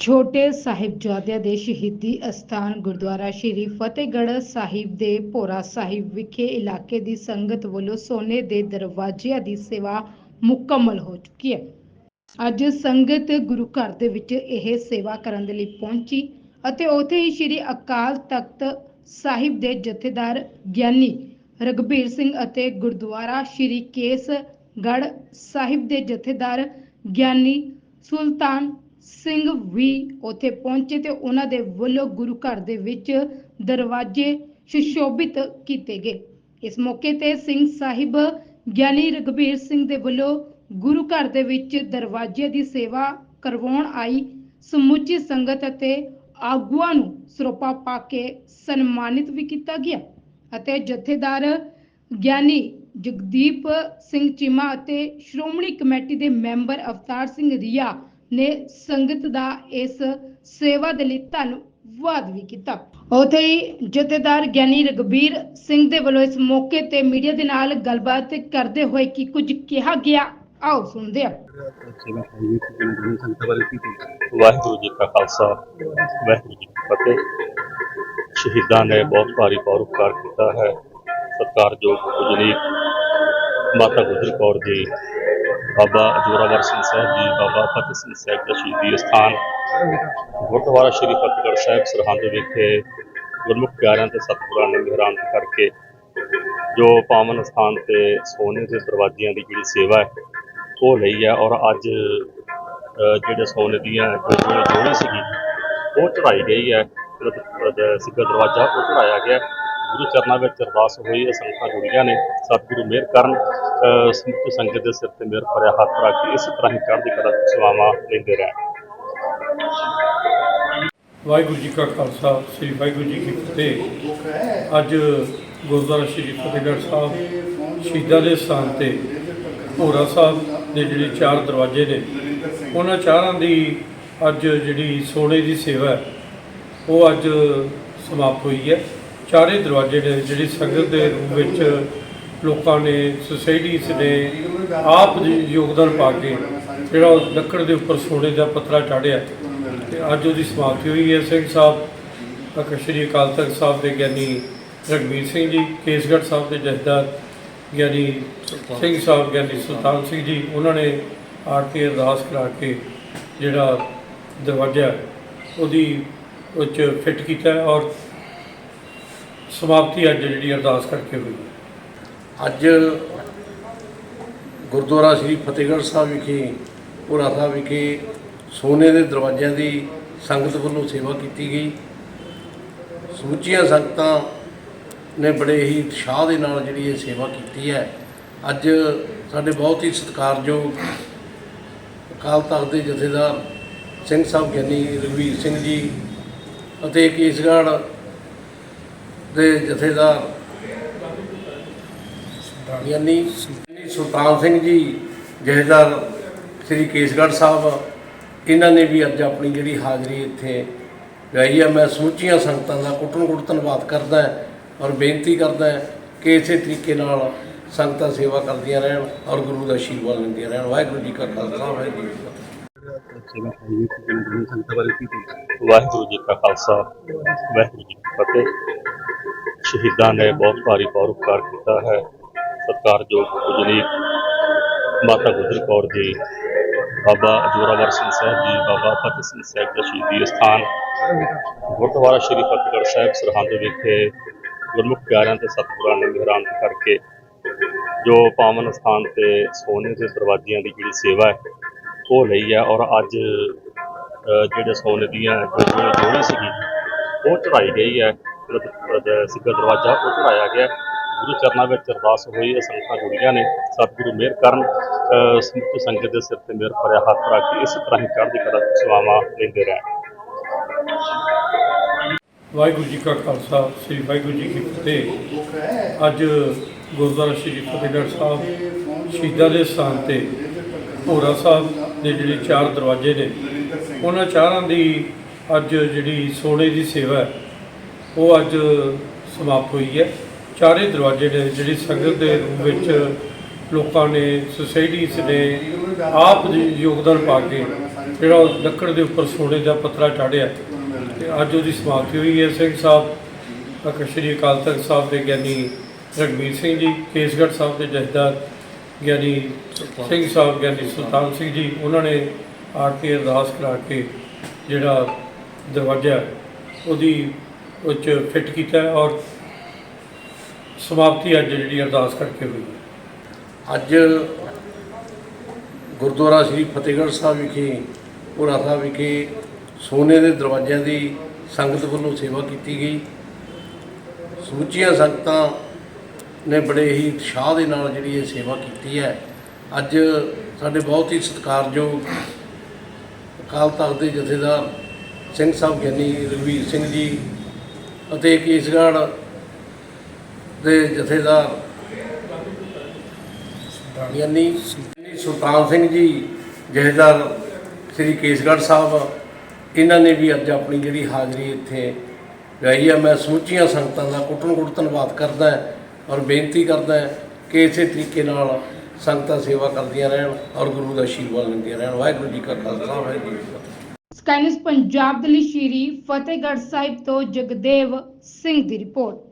ਛੋਟੇ ਸਾਹਿਬਜ਼ਾਦਿਆਂ ਦੇ ਸ਼ਹੀਦੀ ਅਸਥਾਨ ਗੁਰਦੁਆਰਾ ਸ਼੍ਰੀ ਫਤਿਹਗੜ੍ਹ ਸਾਹਿਬ ਦੇ ਭੋਰਾ ਸਾਹਿਬ ਵਿਖੇ ਇਲਾਕੇ ਦੀ ਸੰਗਤ ਵੱਲੋਂ ਸੋਨੇ ਦੇ ਦਰਵਾਜ਼ਿਆਂ ਦੀ ਸੇਵਾ ਮੁਕੰਮਲ ਹੋ ਚੁੱਕੀ ਹੈ। ਅੱਜ ਸੰਗਤ ਗੁਰੂ ਘਰ ਦੇ ਵਿੱਚ ਇਹ ਸੇਵਾ ਕਰਨ ਦੇ ਲਈ ਪਹੁੰਚੀ ਅਤੇ ਉੱਥੇ ਹੀ ਸ਼੍ਰੀ ਅਕਾਲ ਤਖਤ ਸਾਹਿਬ ਦੇ ਜਥੇਦਾਰ ਗਿਆਨੀ ਰਗਬੀਰ ਸਿੰਘ ਅਤੇ ਗੁਰਦੁਆਰਾ ਸ਼੍ਰੀ ਕੇਸਗੜ੍ਹ ਸਾਹਿਬ ਦੇ ਜਥੇਦਾਰ ਗਿਆਨੀ ਸੁਲਤਾਨ ਸਿੰਘ ਵੀ ਉੱਥੇ ਪਹੁੰਚੇ ਤੇ ਉਹਨਾਂ ਦੇ ਵੱਲੋਂ ਗੁਰੂ ਘਰ ਦੇ ਵਿੱਚ ਦਰਵਾਜ਼ੇ ਸੁਸ਼ੋਭਿਤ ਕੀਤੇ ਗਏ। ਇਸ ਮੌਕੇ ਤੇ ਸਿੰਘ ਸਾਹਿਬ ਗਿਆਨੀ ਰਗਬੀਰ ਸਿੰਘ ਦੇ ਵੱਲੋਂ ਗੁਰੂ ਘਰ ਦੇ ਵਿੱਚ ਦਰਵਾਜ਼ੇ ਦੀ ਸੇਵਾ ਕਰਵਾਉਣ ਆਈ। ਸਮੁੱਚੀ ਸੰਗਤ ਅਤੇ ਆਗੂਆਂ ਨੂੰ ਸਰੋਪਾ ਪਾ ਕੇ ਸਨਮਾਨਿਤ ਵੀ ਕੀਤਾ ਗਿਆ ਅਤੇ ਜਥੇਦਾਰ ਗਿਆਨੀ ਜਗਦੀਪ ਸਿੰਘ ਚੀਮਾ ਅਤੇ ਸ਼੍ਰੋਮਣੀ ਕਮੇਟੀ ਦੇ ਮੈਂਬਰ ਅਵਤਾਰ ਸਿੰਘ ਰੀਆ ਨੇ ਸੰਗਤ ਦਾ ਇਸ ਸੇਵਾ ਦੇ ਲਈ ਧੰਨਵਾਦ ਵੀ ਕੀਤਾ। ਉੱਥੇ ਹੀ ਜਥੇਦਾਰ ਗਿਆਨੀ ਰਗਬੀਰ ਸਿੰਘ ਦੇ ਵੱਲੋਂ ਇਸ ਮੌਕੇ ਤੇ ਮੀਡੀਆ ਦੇ ਨਾਲ ਗੱਲਬਾਤ ਕਰਦੇ ਹੋਏ ਕੀ ਕੁਝ ਕਿਹਾ ਗਿਆ, ਆਓ ਸੁਣਦੇ ਹਾਂ। ਵਾਹਿਗੁਰੂ ਜੀ ਕਾ ਖਾਲਸਾ, ਵਾਹਿਗੁਰੂ ਜੀ ਕੀ ਫਤਿਹ। ਸ਼ਹੀਦਾਂ ਨੇ ਬਹੁਤ ਭਾਰੀ ਪਰਉਪਕਾਰ ਕੀਤਾ ਹੈ। ਸਤਿਕਾਰਯੋਗ ਪੂਜਨੀਕ ਮਾਤਾ ਗੁਜਰ ਕੌਰ ਜੀ ਬਾਬਾ ਜੋਰਾਵਰ ਸਿੰਘ ਸਾਹਿਬ ਜੀ ਬਾਬਾ ਫਤਿਹ ਸਿੰਘ ਸਾਹਿਬ ਦਾ ਸ਼ਹੀਦੀ ਅਸਥਾਨ। ਗੁਰਦੁਆਰਾ ਸ਼੍ਰੀ ਫਤਿਹਗੜ੍ਹ ਸਾਹਿਬ ਸਰਹੰਦ ਵਿਖੇ ਗੁਰਮੁਖ ਪਿਆਰਿਆਂ ਤੇ ਸਤਿਗੁਰਾਂ ਨੇ ਮਿਹਰਾਨ ਕਰਕੇ ਜੋ ਪਾਵਨ ਸਥਾਨ ਤੇ ਸੋਨੇ ਦੇ ਦਰਵਾਜ਼ਿਆਂ ਦੀ ਜਿਹੜੀ ਸੇਵਾ ਹੈ ਉਹ ਲਈ ਹੈ ਔਰ ਅੱਜ ਅ, ਜਿਹੜੇ ਸੋਨੇ ਦੀਆਂ ਜਿਹੜੀ ਜੋੜੀ ਸੀਗੀ ਉਹ ਚੜਾਈ ਗਈ ਹੈ। ਜਿਹੜਾ ਦਰਵਾਜ਼ਾ ਉਹ ਚੜਾਇਆ ਗਿਆ। ਗੁਰੂ ਚਰਨਾਂ ਵਿੱਚ ਅਰਦਾਸ ਹੋਈ ਹੈ ਸੰਗਤਾਂ ਜੁੜੀਆਂ ਨੇ। ਸਤਿਗੁਰੂ ਮਿਹਰ ਕਰਨ ਅ, ਸੰਗਤ ਦੇ ਸਿਰ ਤੇ ਮਿਹਰ ਭਰਿਆ ਹੱਥ ਰੱਖ ਕੇ ਇਸੇ ਤਰ੍ਹਾਂ ਹੀ ਚੜ੍ਹਦੀ ਕਲਾ ਦੀ ਸੇਵਾਵਾਂ ਲੈਂਦੇ ਰਹਿਣ ਵਾਹਿਗੁਰੂ ਜੀ ਕਾ ਖਾਲਸਾ ਸ੍ਰੀ ਵਾਹਿਗੁਰੂ ਜੀ ਕੀ ਫਤਿਹ। ਅੱਜ ਗੁਰਦੁਆਰਾ ਸ੍ਰੀ ਫਤਿਹਗੜ੍ਹ ਸਾਹਿਬ ਸ਼ਹੀਦਾਂ ਦੇ ਸਥਾਨ ਤੇ ਭੋਰਾ ਸਾਹਿਬ ਦੇ ਜਿਹੜੇ ਚਾਰ ਦਰਵਾਜ਼ੇ ਨੇ ਉਹਨਾਂ ਚਾਰਾਂ ਦੀ ਅੱਜ ਜਿਹੜੀ ਸੋਨੇ ਦੀ ਸੇਵਾ ਹੈ ਉਹ ਅੱਜ ਸਮਾਪਤ ਹੋਈ ਹੈ। ਚਾਰੇ ਦਰਵਾਜ਼ੇ ਨੇ ਜਿਹੜੀ ਸੰਗਤ ਦੇ ਰੂਪ ਵਿੱਚ ਲੋਕਾਂ ਨੇ ਸੁਸਾਇਟੀਜ਼ ਨੇ, ਆਪ ਜੀ ਯੋਗਦਾਨ ਪਾ ਕੇ ਜਿਹੜਾ ਉਹ ਲੱਕੜ ਦੇ ਉੱਪਰ ਸੋਨੇ ਦਾ ਪੱਤਰਾ ਚਾੜਿਆ ਤੇ ਅੱਜ ਉਹਦੀ ਸਮਾਪਤੀ ਹੋਈ ਹੈ। ਸਿੰਘ ਸਾਹਿਬ, ਤਖਤ ਸ਼੍ਰੀ ਅਕਾਲ ਤਖਤ ਸਾਹਿਬ ਦੇ ਗਿਆਨੀ ਰਗਵੀਰ ਸਿੰਘ ਜੀ, ਕੇਸਗੜ੍ਹ ਸਾਹਿਬ ਦੇ ਜਥੇਦਾਰ ਗਿਆਨੀ ਸਿੰਘ ਸਾਹਿਬ, ਗਿਆਨੀ ਸੁਲਤਾਨ ਸਿੰਘ ਜੀ, ਉਹਨਾਂ ਨੇ ਆਰਤੀ ਅਰਦਾਸ ਕਰਾ ਕੇ ਜਿਹੜਾ ਦਰਵਾਜ਼ਾ ਉਹਦੀ ਉੱਚ ਫਿੱਟ ਕੀਤਾ ਔਰ ਸਮਾਪਤੀ ਅੱਜ ਜਿਹੜੀ ਅਰਦਾਸ ਕਰਕੇ ਹੋਈ। ਅੱਜ ਗੁਰਦੁਆਰਾ ਸ੍ਰੀ ਫਤਿਹਗੜ੍ਹ ਸਾਹਿਬ ਵਿਖੇ, ਭੋਰਾ ਸਾਹਿਬ ਵਿਖੇ ਸੋਨੇ ਦੇ ਦਰਵਾਜ਼ਿਆਂ ਦੀ ਸੰਗਤ ਵੱਲੋਂ ਸੇਵਾ ਕੀਤੀ ਗਈ। ਸਮੁੱਚੀਆਂ ਸੰਗਤਾਂ ਨੇ ਬੜੇ ਹੀ ਉਤਸ਼ਾਹ ਦੇ ਨਾਲ ਜਿਹੜੀ ਇਹ ਸੇਵਾ ਕੀਤੀ ਹੈ। ਅੱਜ ਸਾਡੇ ਬਹੁਤ ਹੀ ਸਤਿਕਾਰਯੋਗ ਅਕਾਲ ਤਖਤ ਦੇ ਜਥੇਦਾਰ ਸਿੰਘ ਸਾਹਿਬ ਗਿਆਨੀ ਰਘਵੀਰ ਸਿੰਘ ਜੀ ਅਤੇ ਕੇਸਗੜ੍ਹ ਦੇ ਜਥੇਦਾਰ ਯਾਨੀ ਸੁਲਤਾਨ ਸਿੰਘ ਜੀ ਜਹੇਦਾਰ ਸ੍ਰੀ ਕੇਸਗੜ੍ਹ ਸਾਹਿਬ, ਇਹਨਾਂ ਨੇ ਵੀ ਅੱਜ ਆਪਣੀ ਜਿਹੜੀ ਹਾਜ਼ਰੀ ਇੱਥੇ ਗਾਈ ਹੈ ਮੈਂ ਸਮੁੱਚੀਆਂ ਸੰਗਤਾਂ ਦਾ ਕੁੱਟਣ ਕੁੱਟ ਧੰਨਵਾਦ ਕਰਦਾ ਔਰ ਬੇਨਤੀ ਕਰਦਾ ਕਿ ਇਸੇ ਤਰੀਕੇ ਨਾਲ ਸੰਗਤਾਂ ਸੇਵਾ ਕਰਦੀਆਂ ਰਹਿਣ ਔਰ ਗੁਰੂ ਦਾ ਆਸ਼ੀਰਵਾਦ ਲੈਂਦੀਆਂ ਰਹਿਣ। ਵਾਹਿਗੁਰੂ ਜੀ ਕਾ ਖਾਲਸਾ, ਵਾਹਿਗੁਰੂ ਜੀ ਵਾਹਿਗੁਰੂ ਜੀ ਕਾ ਖਾਲਸਾ, ਵਾਹਿਗੁਰੂ ਜੀ ਕੀ ਫਤਿਹ। ਸ਼ਹੀਦਾਂ ਨੇ ਬਹੁਤ ਭਾਰੀ ਪਰਉਪਕਾਰ ਕੀਤਾ ਹੈ। ਸਤਿਕਾਰਯੋਗ ਪੂਜਨੀਕ ਮਾਤਾ ਗੁਜਰ ਕੌਰ ਜੀ, ਬਾਬਾ ਜੋਰਾਵਰ ਸਿੰਘ ਸਾਹਿਬ ਜੀ, ਬਾਬਾ ਫਤਿਹ ਸਿੰਘ ਸਾਹਿਬ ਦਾ ਸ਼ਹੀਦੀ ਅਸਥਾਨ ਗੁਰਦੁਆਰਾ ਸ਼੍ਰੀ ਫਤਿਹਗੜ੍ਹ ਸਾਹਿਬ, ਸਰਹੰਦ ਵਿਖੇ ਗੁਰਮੁਖ ਪਿਆਰਿਆਂ ਤੇ ਸਤਿਗੁਰਾਂ ਨੇ ਮਿਹਰਾਨ ਕਰਕੇ ਜੋ ਪਾਵਨ ਸਥਾਨ ਤੇ ਸੋਨੇ ਦੇ ਦਰਵਾਜ਼ਿਆਂ ਦੀ ਜਿਹੜੀ ਸੇਵਾ ਹੈ, ਉਹ ਲਈ ਹੈ ਔਰ ਅੱਜ ਜਿਹੜੇ ਸੋਨੇ ਦੀਆਂ ਜਿਹੜੀ ਜੋੜੀ ਸੀਗੀ ਉਹ ਚੜਾਈ ਗਈ ਹੈ ਜਿਹੜਾ ਦ- ਦਰਵਾਜ਼ਾ ਉਹ ਚੜਾਇਆ ਗਿਆ ਗੁਰੂ ਚਰਨਾਂ ਵਿੱਚ ਅਰਦਾਸ ਹੋਈ ਹੈ ਸੰਗਤਾਂ ਜੁੜੀਆਂ ਨੇ ਸਤਿਗੁਰੂ ਮਿਹਰ ਕਰਨ ਅ, ਸੰਗਤ ਦੇ ਸਿਰ ਤੇ ਮਿਹਰ ਭਰਿਆ ਹੱਥ ਰੱਖ ਕੇ ਇਸ ਤਰ੍ਹਾਂ ਹੀ ਚੜ੍ਹਦੀ ਕਲਾ ਦੀ ਸੇਵਾਵਾਂ ਲੈਂਦੇ ਰਹਿਣ। ਵਾਹਿਗੁਰੂ ਜੀ ਕਾ ਖਾਲਸਾ ਸ੍ਰੀ ਵਾਹਿਗੁਰੂ ਜੀ ਕੀ ਫਤਿਹ। ਅੱਜ ਗੁਰਦੁਆਰਾ ਸ੍ਰੀ ਫਤਿਹਗੜ੍ਹ ਸਾਹਿਬ ਸ਼ਹੀਦਾਂ ਦੇ ਸਥਾਨ ਤੇ ਭੋਰਾ ਸਾਹਿਬ ਦੇ ਜਿਹੜੇ ਚਾਰ ਦਰਵਾਜ਼ੇ ਨੇ ਉਹਨਾਂ ਚਾਰਾਂ ਦੀ ਅੱਜ ਜਿਹੜੀ ਸੋਨੇ ਦੀ ਸੇਵਾ ਉਹ ਅੱਜ ਸਮਾਪਤ ਹੋਈ ਹੈ। ਚਾਰੇ ਦਰਵਾਜ਼ੇ ਨੇ ਜਿਹੜੀ ਸੰਗਤ ਦੇ ਰੂਪ ਵਿੱਚ ਲੋਕਾਂ ਨੇ ਸੁਸਾਇਟੀਜ਼ ਨੇ ਆਪ ਯੋਗਦਾਨ ਪਾ ਕੇ ਜਿਹੜਾ ਉਹ ਲੱਕੜ ਦੇ ਉੱਪਰ ਸੋਨੇ ਦਾ ਪੱਤਰਾ ਚਾੜਿਆ ਤੇ ਅੱਜ ਉਹਦੀ ਸਮਾਪਤੀ ਹੋਈ ਹੈ। ਸਿੰਘ ਸਾਹਿਬ ਅਕਾਲ ਸ਼੍ਰੀ ਅਕਾਲ ਤਖਤ ਸਾਹਿਬ ਦੇ ਗਿਆਨੀ ਰਘਵੀਰ ਸਿੰਘ ਜੀ, ਕੇਸਗੜ੍ਹ ਸਾਹਿਬ ਦੇ ਜਥੇਦਾਰ ਗਿਆਨੀ ਸਿੰਘ ਸਾਹਿਬ, ਗਿਆਨੀ ਸੁਲਤਾਨ ਸਿੰਘ ਜੀ, ਉਹਨਾਂ ਨੇ ਆ ਕੇ ਅਰਦਾਸ ਕਰਾ ਕੇ ਜਿਹੜਾ ਦਰਵਾਜ਼ਾ ਉਹਦੀ ਉਹ 'ਚ ਫਿੱਟ ਕੀਤਾ ਔਰ ਸਮਾਪਤੀ ਅੱਜ ਜਿਹੜੀ ਅਰਦਾਸ ਕਰਕੇ ਹੋਈ ਅੱਜ ਗੁਰਦੁਆਰਾ ਸ੍ਰੀ ਫਤਿਹਗੜ੍ਹ ਸਾਹਿਬ ਵਿਖੇ, ਭੋਰਾ ਸਾਹਿਬ ਵਿਖੇ ਸੋਨੇ ਦੇ ਦਰਵਾਜ਼ਿਆਂ ਦੀ ਸੰਗਤ ਵੱਲੋਂ ਸੇਵਾ ਕੀਤੀ ਗਈ। ਸਮੁੱਚੀਆਂ ਸੰਗਤਾਂ ਨੇ ਬੜੇ ਹੀ ਉਤਸ਼ਾਹ ਦੇ ਨਾਲ ਜਿਹੜੀ ਇਹ ਸੇਵਾ ਕੀਤੀ ਹੈ। ਅੱਜ ਸਾਡੇ ਬਹੁਤ ਹੀ ਸਤਿਕਾਰਯੋਗ ਅਕਾਲ ਤਖਤ ਦੇ ਜਥੇਦਾਰ ਸਿੰਘ ਸਾਹਿਬ ਗਿਆਨੀ ਰਘਵੀਰ ਸਿੰਘ ਜੀ ਅਤੇ ਕੇਸਗੜ੍ਹ ਦੇ ਜਥੇਦਾਰ ਯਾਨੀ ਸੁਲਤਾਨ ਸਿੰਘ ਜੀ, ਜਥੇਦਾਰ ਸ੍ਰੀ ਕੇਸਗੜ੍ਹ ਸਾਹਿਬ, ਇਹਨਾਂ ਨੇ ਵੀ ਅੱਜ ਆਪਣੀ ਜਿਹੜੀ ਹਾਜ਼ਰੀ ਇੱਥੇ ਗਾਈ ਹੈ ਮੈਂ ਸਮੁੱਚੀਆਂ ਸੰਗਤਾਂ ਦਾ ਕੁੱਟਣ ਕੁੱਟ ਧੰਨਵਾਦ ਕਰਦਾ ਔਰ ਬੇਨਤੀ ਕਰਦਾ ਕਿ ਇਸੇ ਤਰੀਕੇ ਨਾਲ ਸੰਗਤਾਂ ਸੇਵਾ ਕਰਦੀਆਂ ਰਹਿਣ ਔਰ ਗੁਰੂ ਦਾ ਆਸ਼ੀਰਵਾਦ ਲੈਂਦੀਆਂ ਰਹਿਣ। ਵਾਹਿਗੁਰੂ ਜੀ ਕਾ ਖਾਲਸਾ, ਵਾਹਿਗੁਰੂ ਜੀ ਕੀ ਸਕਾਈਨਸ ਪੰਜਾਬ ਦੇ ਲਈ ਸ਼੍ਰੀ ਫਤਿਹਗੜ੍ਹ ਸਾਹਿਬ ਤੋਂ ਜਗਦੇਵ ਸਿੰਘ ਦੀ ਰਿਪੋਰਟ।